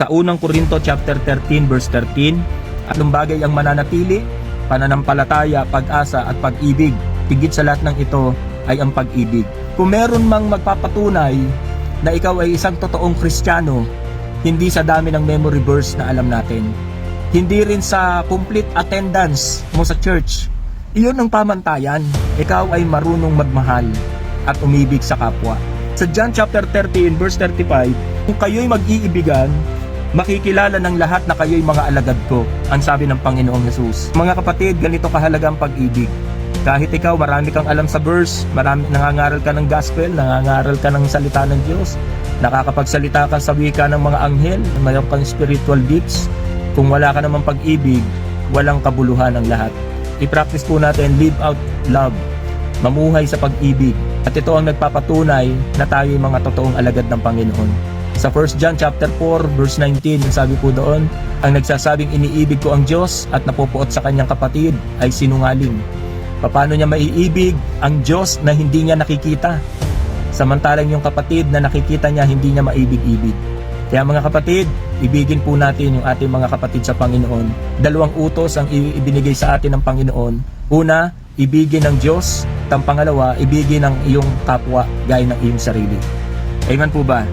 Sa unang Korinto chapter 13 verse 13, anong bagay ang mananatili? Pananampalataya, pag-asa at pag-ibig. Higit sa lahat ng ito ay ang pag-ibig. Kung meron mang magpapatunay na ikaw ay isang totoong Kristiyano, hindi sa dami ng memory verse na alam natin. Hindi rin sa complete attendance mo sa church. Iyon ang pamantayan. Ikaw ay marunong magmahal at umibig sa kapwa. Sa John chapter 13 verse 35, kung kayo'y mag-iibigan, makikilala ng lahat na kayo'y mga alagad ko, ang sabi ng Panginoong Yesus. Mga kapatid, ganito kahalaga ang pag-ibig. Kahit ikaw marami kang alam sa verse, marami nangangaral ka ng gospel, nangangaral ka ng salita ng Diyos, nakakapagsalita ka sa wika ng mga anghel, mayroon kang spiritual gifts, kung wala ka namang pag-ibig, walang kabuluhan ang lahat. I-practice po natin live out love, mamuhay sa pag-ibig. At ito ang nagpapatunay na tayo ay mga totoong alagad ng Panginoon. Sa 1 John chapter 4 verse 19, ang sabi po doon, ang nagsasabing iniibig ko ang Diyos at napupuot sa kanyang kapatid ay sinungaling. Paano niya maiibig ang Diyos na hindi niya nakikita? Samantalang yung kapatid na nakikita niya hindi niya maibig-ibig. Kaya mga kapatid, ibigin po natin yung ating mga kapatid sa Panginoon. Dalawang utos ang ibinigay sa atin ng Panginoon. Una, ibigin ng Diyos. Tang pangalawa, ibigin ng iyong kapwa gaya ng iyong sarili. Amen po ba?